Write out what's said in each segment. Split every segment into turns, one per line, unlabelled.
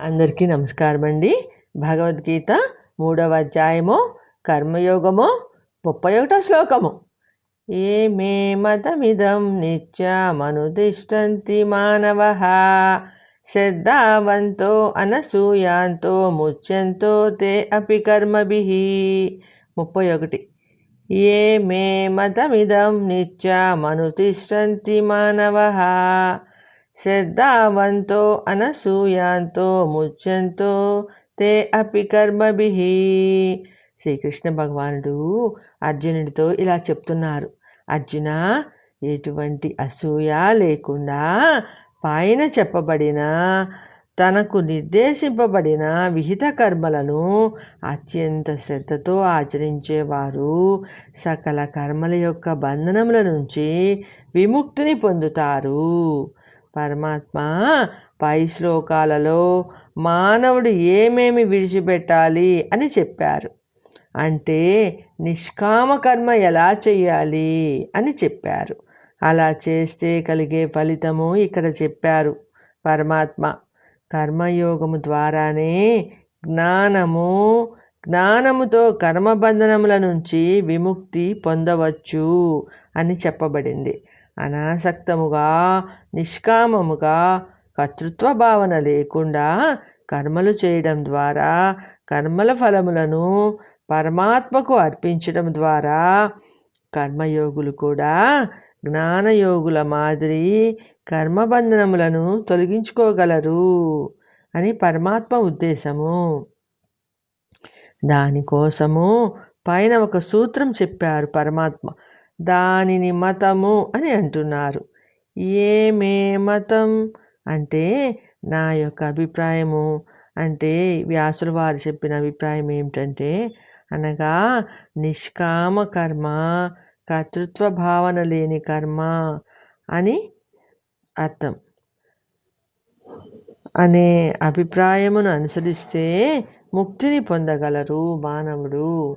అందరికీ నమస్కారం అండి భగవద్గీత మూడవ అధ్యాయము కర్మయోగము ముప్పై ఒకటో శ్లోకము. ఏ మే మతమిదం నిత్యమనుతిష్టంతి మానవ. శ్రద్ధావంతో అనసూయాంతో ముచ్యంతో తే అపి కర్మభి. ముప్పై ఒకటి. ఏ మే మతమిదం నిత్యమనుతిష్టంతి మానవ. శ్రద్ధావంతో అనసూయాంతో ముచ్చంతో తే అపి కర్మభి శ్రీకృష్ణ భగవానుడు అర్జునుడితో ఇలా చెప్తున్నారు. అర్జున ఎటువంటి అసూయ లేకుండా పైన చెప్పబడిన తనకు నిర్దేశింపబడిన విహిత కర్మలను అత్యంత శ్రద్ధతో ఆచరించేవారు. సకల కర్మల యొక్క బంధనముల నుంచి విముక్తిని పొందుతారు. పరమాత్మ పై శ్లోకాలలో మానవుడు ఏమేమి విడిచిపెట్టాలి అని చెప్పారు. అంటే నిష్కామ కర్మ ఎలా చేయాలి అని చెప్పారు. అలా చేస్తే కలిగే ఫలితము ఇక్కడ చెప్పారు పరమాత్మ. కర్మయోగము ద్వారానే జ్ఞానము జ్ఞానముతో కర్మబంధనముల నుంచి విముక్తి పొందవచ్చు అని చెప్పబడింది. అనాసక్తముగా నిష్కామముగా కర్తృత్వ భావన లేకుండా కర్మలు చేయడం ద్వారా కర్మల ఫలములను పరమాత్మకు అర్పించడం ద్వారా కర్మయోగులు కూడా జ్ఞానయోగుల మాదిరి కర్మబంధనములను తొలగించుకోగలరు అని పరమాత్మ ఉద్దేశము. దానికోసము పైన ఒక సూత్రం చెప్పారు పరమాత్మ. దానిని మతము అని అంటున్నారు. ఏమే మతం? అంటే నా యొక్క అభిప్రాయము. అంటే వ్యాసుల వారు చెప్పిన అభిప్రాయం ఏమిటంటే అనగా నిష్కామ కర్మ కర్తృత్వ భావన లేని కర్మ అని అర్థం. అనే అభిప్రాయమును అనుసరిస్తే ముక్తిని పొందగలరు మానవుడు.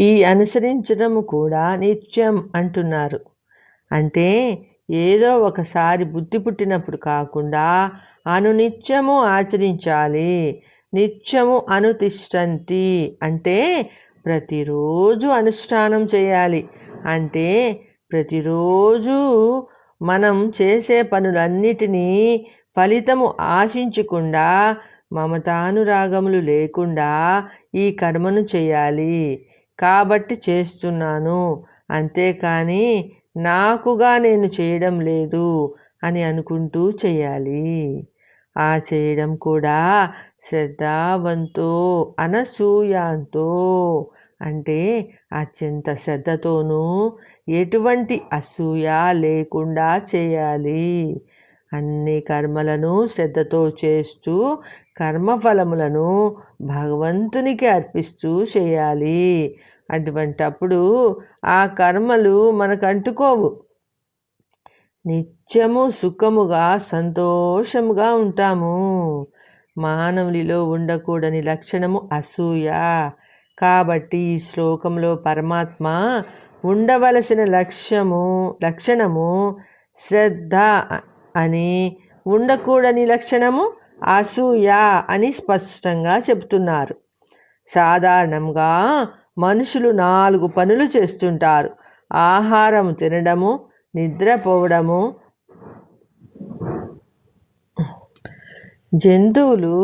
ఈ అనుసరించడము కూడా నిత్యం అంటున్నారు. అంటే ఏదో ఒకసారి బుద్ధి పుట్టినప్పుడు కాకుండా అనునిత్యము ఆచరించాలి నిత్యము అనుతిష్టంతి అంటే ప్రతిరోజు అనుష్ఠానం చేయాలి. అంటే ప్రతిరోజు మనం చేసే పనులన్నిటినీ ఫలితము ఆశించకుండా మమతానురాగములు లేకుండా ఈ కర్మను చేయాలి. కాబట్టి చేస్తున్నాను. అంతేకాని నాకుగా నేను చేయడం లేదు అని అనుకుంటూ చేయాలి. ఆ చేయడం కూడా శ్రద్ధావంతో అనసూయాంతో అంటే అత్యంత శ్రద్ధతోనూ ఎటువంటి అసూయ లేకుండా చేయాలి. అన్ని కర్మలను శ్రద్ధతో చేస్తూ కర్మఫలములను భగవంతునికి అర్పిస్తూ చేయాలి. అటువంటప్పుడు ఆ కర్మలు మనకు అంటుకోవు నిత్యము సుఖముగా సంతోషముగా ఉంటాము. మానవునిలో ఉండకూడని లక్షణము అసూయ. కాబట్టి ఈ శ్లోకంలో పరమాత్మ ఉండవలసిన లక్ష్యము లక్షణము శ్రద్ధ అని ఉండకూడని లక్షణము అసూయ అని స్పష్టంగా చెబుతున్నారు. సాధారణంగా మనుషులు నాలుగు పనులు చేస్తుంటారు. ఆహారం తినడము నిద్రపోవడము జంతువులు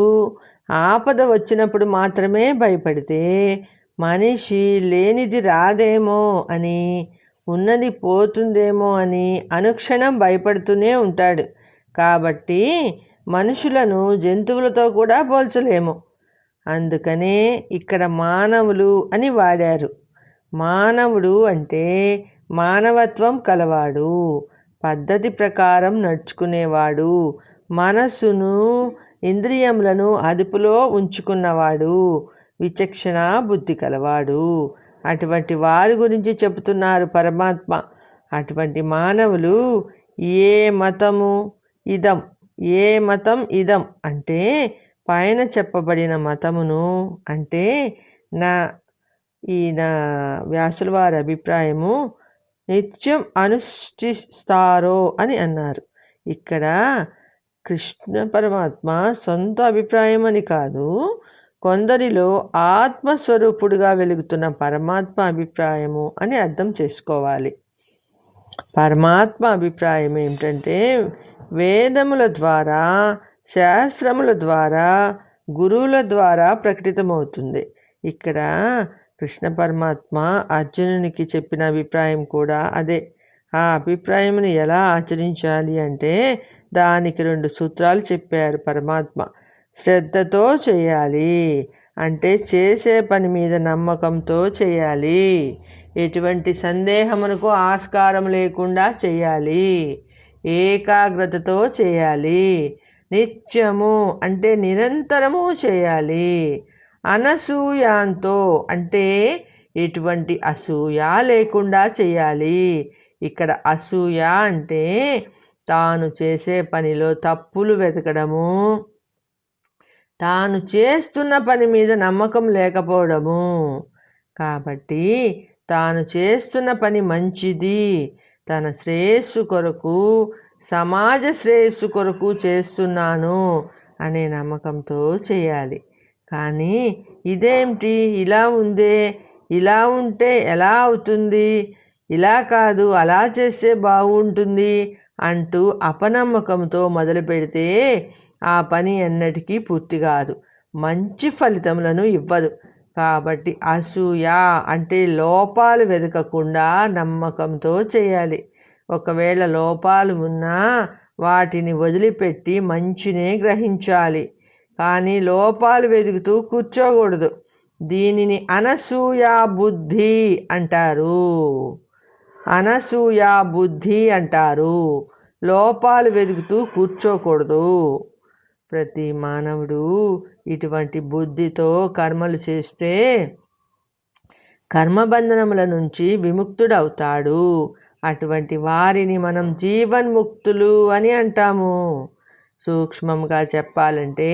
ఆపద వచ్చినప్పుడు మాత్రమే భయపడితే మనిషి లేనిది రాదేమో అని ఉన్నది పోతుందేమో అని అనుక్షణం భయపడుతూనే ఉంటాడు. కాబట్టి మనుషులను జంతువులతో కూడా పోల్చలేము. అందుకనే ఇక్కడ మానవులు అని వాడారు. మానవుడు అంటే మానవత్వం కలవాడు పద్ధతి ప్రకారం నడుచుకునేవాడు మనస్సును ఇంద్రియములను అదుపులో ఉంచుకున్నవాడు విచక్షణ బుద్ధి కలవాడు. అటువంటి వారి గురించి చెబుతున్నారు పరమాత్మ. అటువంటి మానవులు ఏ మతము ఇదం ఏ మతం ఇదం అంటే పైన చెప్పబడిన మతమును అంటే నా ఈ నా వ్యాసుల వారి అభిప్రాయము నిత్యం అనుష్ఠిస్తారో అని అన్నారు. ఇక్కడ కృష్ణ పరమాత్మ సొంత అభిప్రాయం అని కాదు కొందరిలో ఆత్మస్వరూపుడుగా వెలుగుతున్న పరమాత్మ అభిప్రాయము అని అర్థం చేసుకోవాలి. పరమాత్మ అభిప్రాయం ఏమిటంటే వేదముల ద్వారా శాస్త్రముల ద్వారా గురువుల ద్వారా ప్రకటితమవుతుంది. ఇక్కడ కృష్ణ పరమాత్మ అర్జునునికి చెప్పిన అభిప్రాయం కూడా అదే. ఆ అభిప్రాయమును ఎలా ఆచరించాలి అంటే దానికి రెండు సూత్రాలు చెప్పారు పరమాత్మ. శ్రద్ధతో చేయాలి. అంటే చేసే పని మీద నమ్మకంతో చేయాలి. ఎటువంటి సందేహమునకు ఆస్కారం లేకుండా చేయాలి. ఏకాగ్రతతో చేయాలి. నిత్యము అంటే నిరంతరము చేయాలి. అనసూయాంతో అంటే ఎటువంటి అసూయ లేకుండా చేయాలి. ఇక్కడ అసూయ అంటే తాను చేసే పనిలో తప్పులు వెతకడము. తాను చేస్తున్న పని మీద నమ్మకం లేకపోవడము. కాబట్టి తాను చేస్తున్న పని మంచిది. తన శ్రేయస్సు కొరకు సమాజ శ్రేయస్సు కొరకు చేస్తున్నాను అనే నమ్మకంతో చేయాలి. కానీ ఇదేమిటి ఇలా ఉందే ఇలా ఉంటే ఎలా అవుతుంది? ఇలా కాదు అలా చేస్తే బాగుంటుంది అంటూ అపనమ్మకంతో మొదలు పెడితే ఆ పని ఎన్నటికీ పూర్తి కాదు. మంచి ఫలితములను ఇవ్వదు. కాబట్టి అసూయ అంటే లోపాలు వెతకకుండా నమ్మకంతో చేయాలి. ఒకవేళ లోపాలు ఉన్నా వాటిని వదిలిపెట్టి మంచినే గ్రహించాలి. కానీ లోపాలు వెతుకుతూ కూర్చోకూడదు. దీనిని అనసూయ బుద్ధి అంటారు. అనసూయ బుద్ధి అంటారు. లోపాలు వెతుకుతూ కూర్చోకూడదు. ప్రతి మానవుడు ఇటువంటి బుద్ధితో కర్మలు చేస్తే కర్మబంధనముల నుంచి విముక్తుడవుతాడు. అటువంటి వారిని మనం జీవన్ముక్తులు అని అంటాము. సూక్ష్మంగా చెప్పాలంటే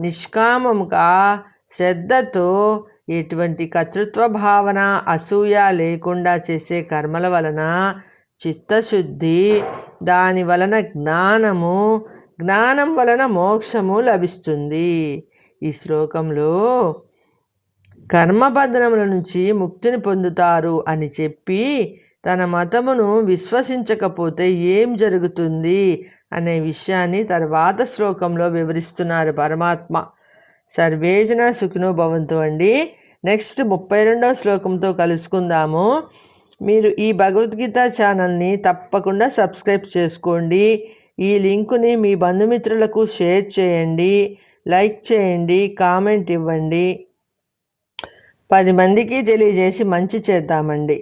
నిష్కామముగా శ్రద్ధతో ఎటువంటి కర్తృత్వ భావన అసూయ లేకుండా చేసే కర్మల వలన చిత్తశుద్ధి దాని వలన జ్ఞానము జ్ఞానం వలన మోక్షము లభిస్తుంది. ఈ శ్లోకంలో కర్మబంధనముల నుంచి ముక్తిని పొందుతారు అని చెప్పి తన మతమును విశ్వసించకపోతే ఏం జరుగుతుంది అనే విషయాన్ని తర్వాత శ్లోకంలో వివరిస్తున్నారు పరమాత్మ. సర్వేజన సుఖినో భవంతు అండి. నెక్స్ట్ ముప్పై రెండవ శ్లోకంతో కలుసుకుందాము. మీరు ఈ భగవద్గీత ఛానల్ని తప్పకుండా సబ్స్క్రైబ్ చేసుకోండి. ఈ లింకుని మీ బంధుమిత్రులకు షేర్ చేయండి లైక్ చేయండి కామెంట్ ఇవ్వండి. పది మందికి తెలియజేసి మంచి చేద్దామండి.